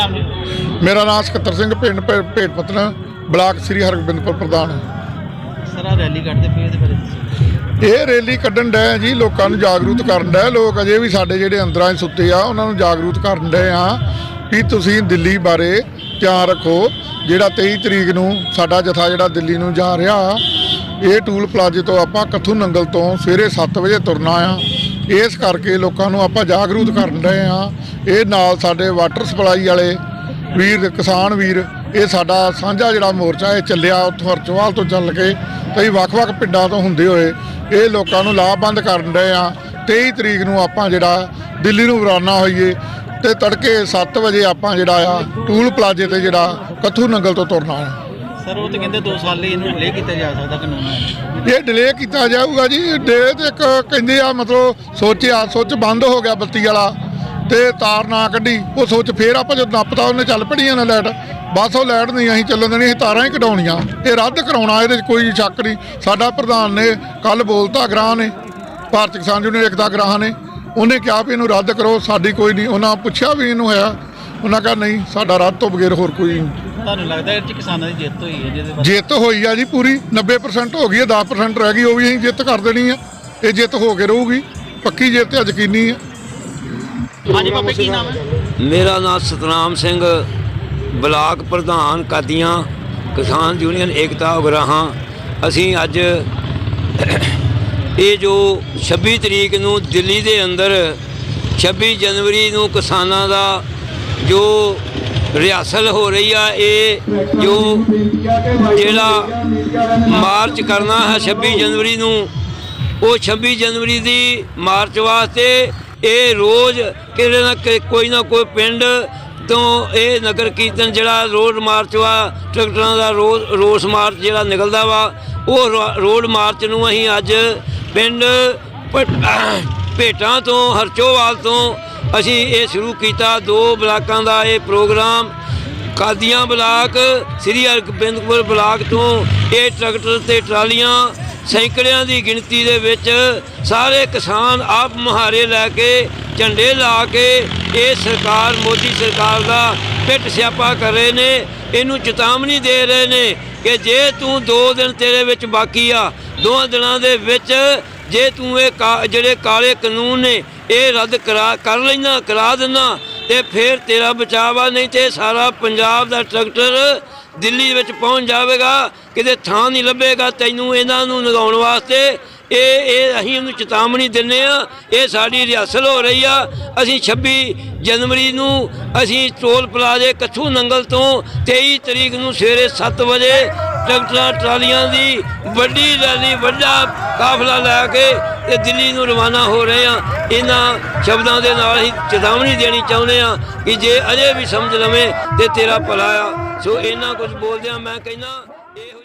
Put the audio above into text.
ਨਾਮ ਜੀ? ਮੇਰਾ ਨਾਮ ਸਕੱਤਰ ਸਿੰਘ ਪਿੰਡ ਭੇਟ ਪਤਨ ਬਲਾਕ ਸ੍ਰੀ ਹਰਗੋਬਿੰਦਪੁਰ ਪ੍ਰਧਾਨ। ਸਰ ਰੈਲੀ ਕੱਢਦੇ ਪਏ ਦੱਸੋ ਇਹ ਰੈਲੀ ਕੱਢਣ ਡਏ ਜੀ ਲੋਕਾਂ ਨੂੰ ਜਾਗਰੂਕ ਕਰਨ ਡਏ ਲੋਕ ਅਜੇ ਵੀ ਸਾਡੇ ਜਿਹੜੇ ਅੰਦਰਾਂ 'ਚ ਸੁੱਤੇ ਆ ਉਹਨਾਂ ਨੂੰ ਜਾਗਰੂਕ ਕਰਨ ਡਏ ਆ ਵੀ ਤੁਸੀਂ ਦਿੱਲੀ ਬਾਰੇ ਧਿਆਨ ਰੱਖੋ। ਜਿਹੜਾ 23 ਤਰੀਕ ਨੂੰ ਸਾਡਾ ਜਥਾ ਜਿਹੜਾ ਦਿੱਲੀ ਨੂੰ ਜਾ ਰਿਹਾ ਇਹ ਟੂਲ ਪਲਾਜ਼ੇ ਤੋਂ ਆਪਾਂ ਕੱਥੂ ਨੰਗਲ ਤੋਂ ਸਵੇਰੇ 7 ਵਜੇ ਤੁਰਨਾ ਆ। ਇਸ ਕਰਕੇ ਲੋਕਾਂ ਨੂੰ ਆਪਾਂ ਜਾਗਰੂਕ ਕਰਨ ਰਹੇ ਆ ਇਹ ਨਾਲ ਸਾਡੇ ਵਾਟਰ ਸਪਲਾਈ ਵਾਲੇ ਵੀਰ, ਕਿਸਾਨ ਵੀਰ, ਇਹ ਸਾਡਾ ਸਾਂਝਾ ਜਿਹੜਾ ਮੋਰਚਾ, ਇਹ ਚੱਲਿਆ ਉੱਥੋਂ ਹਰਚਵਾਲ ਤੋਂ ਚੱਲ ਕੇ, ਕਈ ਵੱਖ-ਵੱਖ ਪਿੰਡਾਂ ਤੋਂ ਹੁੰਦੇ ਹੋਏ। ਇਹ ਲੋਕਾਂ ਨੂੰ ਲਾਭਬੰਦ ਕਰਨ ਰਹੇ ਆ 23 ਤਰੀਕ ਨੂੰ ਆਪਾਂ ਜਿਹੜਾ ਦਿੱਲੀ ਨੂੰ ਰਵਾਨਾ ਹੋਈਏ ਤੇ ਤੜਕੇ 7 ਵਜੇ ਆਪਾਂ ਜਿਹੜਾ ਆ ਟੂਲ ਪਲਾਜ਼ੇ ਤੇ ਜਿਹੜਾ ਕੱਥੂ ਨੰਗਲ ਤੋਂ ਤੁਰਨਾ ਆ ਸਰ, ਉਹ ਤੇ ਕਹਿੰਦੇ 2 ਸਾਲ ਲਈ ਇਹਨੂੰ ਡਿਲੇ ਕੀਤਾ ਜਾ ਸਕਦਾ ਕਾਨੂੰਨ ਹੈ। ਇਹ ਡਿਲੇ ਕੀਤਾ ਜਾਊਗਾ ਜੀ। ਡਿਲੇ ਤੇ ਇੱਕ ਕਹਿੰਦੇ ਆ, ਮਤਲਬ ਸੋਚਿਆ ਸੋਚ ਬੰਦ ਹੋ ਗਿਆ ਬੱਤੀ ਵਾਲਾ ਤੇ ਤਾਰ ਨਾ ਕੱਢੀ। ਉਹ ਸੋਚ ਫੇਰ ਆਪਾਂ ਜਦੋਂ ਨੱਪਤਾ, ਉਹਨੇ ਚੱਲ ਪੜੀਆਂ ਨਾ ਲਾਈਟ। ਬਸ ਉਹ ਲਾਈਟ ਨਹੀਂ, ਅਸੀਂ ਚੱਲਣ ਦੇਣੀ, ਅਸੀਂ ਤਾਰਾਂ ਹੀ ਕਢਾਉਣੀਆਂ। ਇਹ ਰੱਦ ਕਰਾਉਣਾ, ਇਹਦੇ 'ਚ ਕੋਈ ਸ਼ੱਕ ਨਹੀਂ। ਸਾਡਾ ਪ੍ਰਧਾਨ ਨੇ ਕੱਲ ਬੋਲਤਾ, ਗ੍ਰਾਹ ਨੇ, ਭਾਰਤ ਕਿਸਾਨ ਯੂਨੀਅਨ ਏਕਤਾ ਗ੍ਰਾਹ ਨੇ। ਉਹਨੇ ਕਿਹਾ ਵੀ ਇਹਨੂੰ ਰੱਦ ਕਰੋ, ਸਾਡੀ ਕੋਈ ਨਹੀਂ। ਉਹਨਾਂ ਪੁੱਛਿਆ ਵੀ ਇਹਨੂੰ ਹੋਇਆ ਉਹਨਾਂ ਕਿਹਾ, ਨਹੀਂ, ਸਾਡਾ ਰੱਦ ਤੋਂ ਬਗੈਰ ਹੋਰ ਕੋਈ ਤੁਹਾਨੂੰ ਲੱਗਦਾ ਇਹ ਚ ਕਿਸਾਨਾਂ ਦੀ ਜਿੱਤ ਹੋਈ ਹੈ ਜਿਹਦੇ ਬਾਰੇ? ਜਿੱਤ ਹੋਈ ਆ ਜੀ ਪੂਰੀ 90% ਹੋ ਗਈ ਹੈ 10% ਰਹਿ ਗਈ ਉਹ ਵੀ ਅਸੀਂ ਜਿੱਤ ਕਰ ਦੇਣੀ ਆ। ਇਹ ਜਿੱਤ ਹੋ ਕੇ ਰਹੂਗੀ ਪੱਕੀ ਜਿੱਤ ਹੈ ਯਕੀਨੀ ਆ। ਹਾਂਜੀ ਬਾਬੇ ਕੀ ਨਾਮ ਹੈ? ਮੇਰਾ ਨਾਮ ਸਤਨਾਮ ਸਿੰਘ ਬਲਾਕ ਪ੍ਰਧਾਨ ਕਾਦੀਆਂ ਕਿਸਾਨ ਯੂਨੀਅਨ ਏਕਤਾ ਉਗਰਾਹਾਂ। ਅਸੀਂ ਅੱਜ ਇਹ ਜੋ 26 ਤਰੀਕ ਨੂੰ ਦਿੱਲੀ ਦੇ ਅੰਦਰ 26 ਜਨਵਰੀ ਨੂੰ ਕਿਸਾਨਾਂ ਦਾ ਜੋ ਰਿਹਾਸਲ ਹੋ ਰਹੀ ਆ, ਇਹ ਜੋ ਜਿਹੜਾ ਮਾਰਚ ਕਰਨਾ ਹੈ 26 ਜਨਵਰੀ ਨੂੰ, ਉਹ 26 ਜਨਵਰੀ ਦੀ ਮਾਰਚ ਵਾਸਤੇ ਇਹ ਰੋਜ਼ ਕਿਤੇ ਨਾ ਕਿ- ਕੋਈ ਨਾ ਕੋਈ ਪਿੰਡ ਤੋਂ ਇਹ ਨਗਰ ਕੀਰਤਨ ਜਿਹੜਾ ਰੋਡ ਮਾਰਚ ਵਾ, ਟਰੈਕਟਰਾਂ ਦਾ ਰੋਜ਼ ਰੋਸ ਮਾਰਚ ਜਿਹੜਾ ਨਿਕਲਦਾ ਵਾ, ਉਹ ਰੋ- ਰੋਡ ਮਾਰਚ ਨੂੰ ਅਸੀਂ ਅੱਜ ਪਿੰਡ ਭੇਟਾਂ ਤੋਂ, ਹਰਚੋਵਾਲ ਤੋਂ ਅਸੀਂ ਇਹ ਸ਼ੁਰੂ ਕੀਤਾ, ਦੋ ਬਲਾਕਾਂ ਦਾ ਇਹ programme. Qadian block, Sri Hargobindpur block ਤੋਂ ਇਹ ਟਰੈਕਟਰ ਤੇ ਟਰਾਲੀਆਂ ਸੈਂਕੜਿਆਂ ਦੀ ਗਿਣਤੀ ਦੇ ਵਿੱਚ ਸਾਰੇ ਕਿਸਾਨ ਆਪ ਮੁਹਾਰੇ ਲੈ ਕੇ, ਝੰਡੇ ਲਾ ਕੇ ਇਹ ਸਰਕਾਰ, ਮੋਦੀ ਸਰਕਾਰ ਦਾ ਪਿੱਟ ਸਿਆਪਾ ਕਰ ਰਹੇ ਨੇ। ਇਹਨੂੰ ਚੇਤਾਵਨੀ ਦੇ ਰਹੇ ਨੇ ਕਿ ਜੇ ਤੂੰ 2 ਦਿਨ ਤੇਰੇ ਵਿੱਚ ਬਾਕੀ ਆ, ਦੋਹਾਂ ਦਿਨਾਂ ਦੇ ਵਿੱਚ ਜੇ ਤੂੰ ਇਹ ਕਾ- ਜਿਹੜੇ ਕਾਲੇ ਕਾਨੂੰਨ ਨੇ ਇਹ ਰੱਦ ਕਰਾ, ਕਰ ਲੈਣਾ ਕਰਾ ਦੇਣਾ ਤੇ ਫਿਰ ਤੇਰਾ ਬਚਾਵਾ ਨਹੀਂ ਤੇ ਸਾਰਾ ਪੰਜਾਬ ਦਾ ਟਰੈਕਟਰ ਦਿੱਲੀ ਵਿੱਚ ਪਹੁੰਚ ਜਾਵੇਗਾ, ਕਿਤੇ ਥਾਂ ਨਹੀਂ ਲੱਭੇਗਾ, ਤੈਨੂੰ ਇਹਨਾਂ ਨੂੰ ਲਗਾਉਣ ਵਾਸਤੇ ਇਹ ਇਹ ਅਸੀਂ ਇਹਨੂੰ ਚੇਤਾਵਨੀ ਦਿੰਨੇ ਆ ਇਹ ਸਾਡੀ ਰਿਹਰਸਲ ਹੋ ਰਹੀ ਆ। ਅਸੀਂ 26 ਜਨਵਰੀ ਨੂੰ ਅਸੀਂ ਟੋਲ ਪਲਾਜ਼ੇ ਕੱਥੂ ਨੰਗਲ ਤੋਂ 23 ਤਰੀਕ ਨੂੰ ਸਵੇਰੇ 7 ਵਜੇ ਟਰੈਕਟਰਾਂ, ਟਰਾਲੀਆਂ ਦੀ ਵੱਡੀ ਰੈਲੀ, ਵੱਡਾ ਕਾਫਲਾ ਲੈ ਕੇ ਤੇ ਦਿੱਲੀ ਨੂੰ ਰਵਾਨਾ ਹੋ ਰਹੇ ਆ ਇਹਨਾਂ ਸ਼ਬਦਾਂ ਦੇ ਨਾਲ ਹੀ ਚੇਤਾਵਨੀ ਦੇਣੀ ਚਾਹੁੰਦੇ ਆ ਕਿ ਜੇ ਅਜੇ ਵੀ ਸਮਝ ਲਵੇਂ ਤੇ ਤੇਰਾ ਭਲਾ ਆ। ਸੋ ਇਹਨਾਂ ਕੁਝ ਬੋਲਦਿਆਂ ਮੈਂ ਕਹਿੰਦਾ, ਇਹੋ